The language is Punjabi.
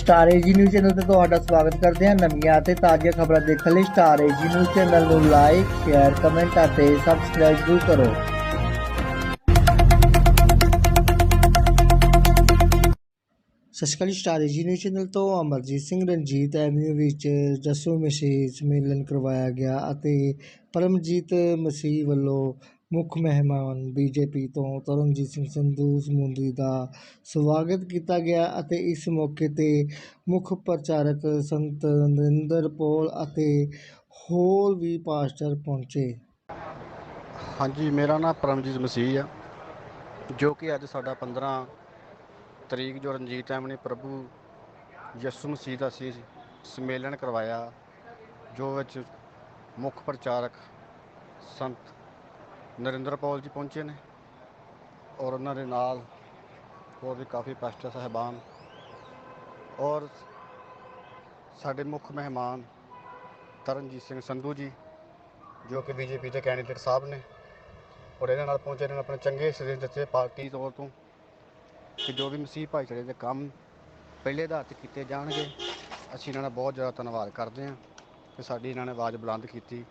ਸਟਾਰ ਏਜੀ ਨਿਊਜ਼ ਚੈਨਲ ਤੇ ਤੁਹਾਡਾ ਸਵਾਗਤ ਕਰਦੇ ਹਾਂ ਨਵੀਆਂ ਅਤੇ ਤਾਜ਼ੀਆਂ ਖਬਰਾਂ ਦੇਖਣ ਲਈ ਸਟਾਰ ਏਜੀ ਨਿਊਜ਼ ਚੈਨਲ ਨੂੰ ਲਾਈਕ ਸ਼ੇਅਰ ਕਮੈਂਟ ਅਤੇ ਸਬਸਕ੍ਰਾਈਬ ਜ਼ਰੂਰ ਕਰੋ। ਸਤਿ ਸ਼੍ਰੀ ਅਕਾਲ ਸਟਾਰ ਏਜੀ ਨਿਊਜ਼ ਚੈਨਲ ਤੋਂ ਅਮਰਜੀਤ ਸਿੰਘ ਰਣਜੀਤ ਐਵਨਿਊ ਵਿੱਚ ਜੱਸੂ ਮਸੀਹ ਸੰਮੇਲਨ ਕਰਵਾਇਆ ਗਿਆ ਅਤੇ ਪਰਮਜੀਤ ਮਸੀਹ ਵੱਲੋਂ ਮੁੱਖ ਮਹਿਮਾਨ ਬੀਜੇਪੀ ਤੋਂ ਤਰਨਜੀਤ ਸਿੰਘ ਸੰਧੂ ਸਮੁੰਦਰੀ ਦਾ ਸਵਾਗਤ ਕੀਤਾ ਗਿਆ ਅਤੇ ਇਸ ਮੌਕੇ ਤੇ ਮੁੱਖ ਪ੍ਰਚਾਰਕ ਸੰਤ ਨਰਿੰਦਰ ਪੋਲ ਅਤੇ ਹੋਰ ਵੀ ਪਾਸਟਰ ਪਹੁੰਚੇ। ਹਾਂਜੀ, ਮੇਰਾ ਨਾਮ ਪਰਮਜੀਤ ਮਸੀਹ ਆ, ਜੋ ਕਿ ਅੱਜ ਸਾਡਾ 15 ਤਰੀਕ ਜੋ ਰਣਜੀਤ ਟਾਈਮ ਨੇ ਪ੍ਰਭੂ ਯਿਸੂ ਮਸੀਹ ਦਾ ਸੀ ਸੰਮੇਲਨ ਕਰਵਾਇਆ, ਜੋ ਵਿੱਚ ਮੁੱਖ ਪ੍ਰਚਾਰਕ ਸੰਤ ਨਰਿੰਦਰ ਪੌਲ ਜੀ ਪਹੁੰਚੇ ਨੇ ਔਰ ਉਹਨਾਂ ਦੇ ਨਾਲ ਹੋਰ ਵੀ ਕਾਫੀ ਪਾਸਟਰ ਸਾਹਿਬਾਨ ਔਰ ਸਾਡੇ ਮੁੱਖ ਮਹਿਮਾਨ ਤਰਨਜੀਤ ਸਿੰਘ ਸੰਧੂ ਜੀ, ਜੋ ਕਿ ਬੀਜੇਪੀ ਦੇ ਕੈਂਡੀਡੇਟ ਸਾਹਿਬ ਨੇ ਔਰ ਇਹਨਾਂ ਨਾਲ ਪਹੁੰਚੇ ਨੇ ਆਪਣੇ ਚੰਗੇ ਸਰੀਰ ਦਿੱਤੇ ਪਾਰਟੀ ਤੌਰ ਤੋਂ ਕਿ ਜੋ ਵੀ ਮਸੀਹ ਭਾਈਚਾਰੇ ਦੇ ਕੰਮ ਪਹਿਲੇ ਆਧਾਰ ਤੇ ਕੀਤੇ ਜਾਣਗੇ, ਅਸੀਂ ਇਹਨਾਂ ਦਾ ਬਹੁਤ ਜ਼ਿਆਦਾ ਧੰਨਵਾਦ ਕਰਦੇ ਹਾਂ ਕਿ ਸਾਡੀ ਇਹਨਾਂ ਨੇ ਆਵਾਜ਼ ਬੁਲੰਦ ਕੀਤੀ।